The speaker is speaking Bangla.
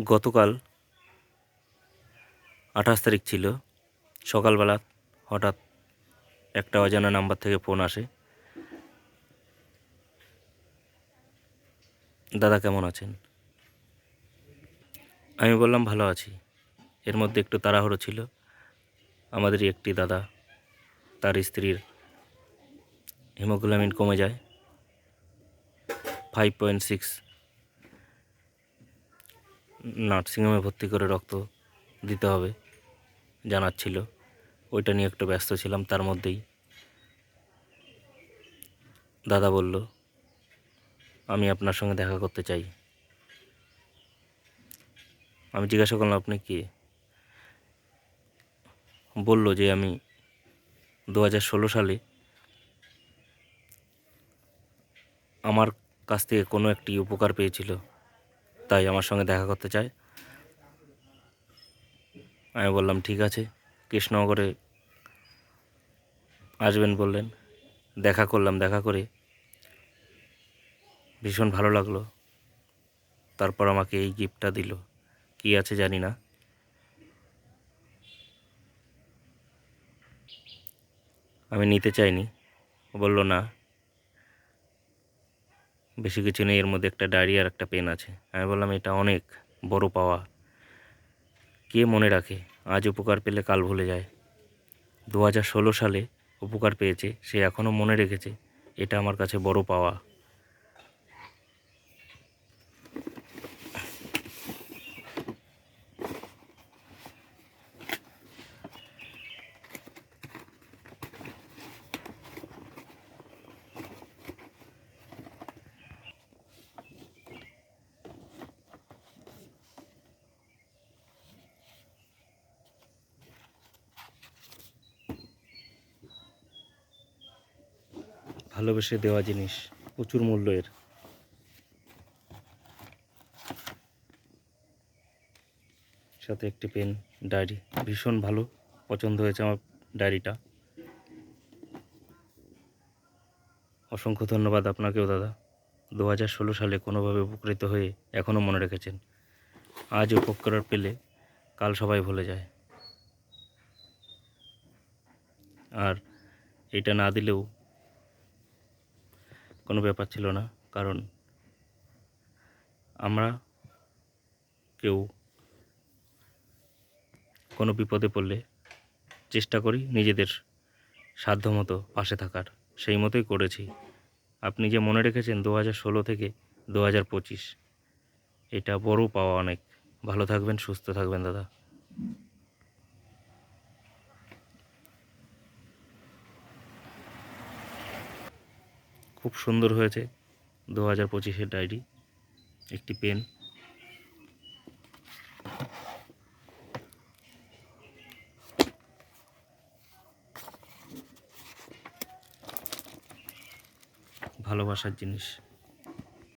গতকাল আঠাশ তারিখ ছিল। সকালবেলা হঠাৎ একটা অজানা নাম্বার থেকে ফোন আসে। দাদা কেমন আছেন? আমি বললাম, ভালো আছি। এর মধ্যে একটু তাড়াহুড়ো ছিল। আমাদেরই একটি দাদা, তার স্ত্রীর হিমোগ্লোবিন কমে যায়। ফাইভ পয়েন্ট সিক্স নার্সিংহোমে ভর্তি করে রক্ত দিতে হবে জানাচ্ছিল। ওইটা নিয়ে একটু ব্যস্ত ছিলাম, তার মধ্যেই দাদা বলল, আমি আপনার সঙ্গে দেখা করতে চাই। আমি জিজ্ঞাসা করলাম, আপনি কি? বলল যে, আমি দু হাজার ষোলো সালে আমার কাছ থেকে কোনো একটি উপকার পেয়েছিল। তাই আমার সঙ্গে দেখা করতে চায়। আমি বললাম, ঠিক আছে, কৃষ্ণনগরে আসবেন, বললেন। দেখা করলাম, দেখা করে ভীষণ ভালো লাগল। তারপর আমাকে এই গিফটটা দিল। কি আছে জানি না। আমি নিতে চাইনি। বলল, না। বেশি কিছু নেই, এর মধ্যে একটা ডায়েরি আর একটা পেন আছে। আমি বললাম, এটা অনেক বড় পাওয়া। কে মনে রাখে, আজ উপকার পেলে কাল ভুলে যায়? দু হাজার ষোলো সালে উপকার পেয়েছে, সে এখনও মনে রেখেছে, এটা আমার কাছে বড় পাওয়া। ভালোবেসে দেওয়া জিনিস, প্রচুর মূল্য এর। সাথে একটি পেন, ডায়েরি, ভীষণ ভালো, পছন্দ হয়েছে আমার ডায়েরিটা। অসংখ্য ধন্যবাদ আপনাকেও, দাদা। দু হাজার ষোলো সালে কোনোভাবে উপকৃত হয়ে এখনও মনে রেখেছেন। আজ উপকার পেলে কাল সবাই ভুলে যায়। আর এটা না দিলেও কোনো ব্যাপার ছিল না, কারণ আমরা কেউ কোনো বিপদে পড়লে চেষ্টা করি নিজেদের সাধ্যমতো পাশে থাকার। সেই মতোই করেছি। আপনি যে মনে রেখেছেন দু হাজার ষোলো থেকে দু হাজার পঁচিশ, এটা বড় পাওয়া অনেক। ভালো থাকবেন, সুস্থ থাকবেন, দাদা। খুব সুন্দর হয়েছে। দু হাজার পঁচিশের ডায়েরি একটি পেন। ভালোবাসার জিনিস।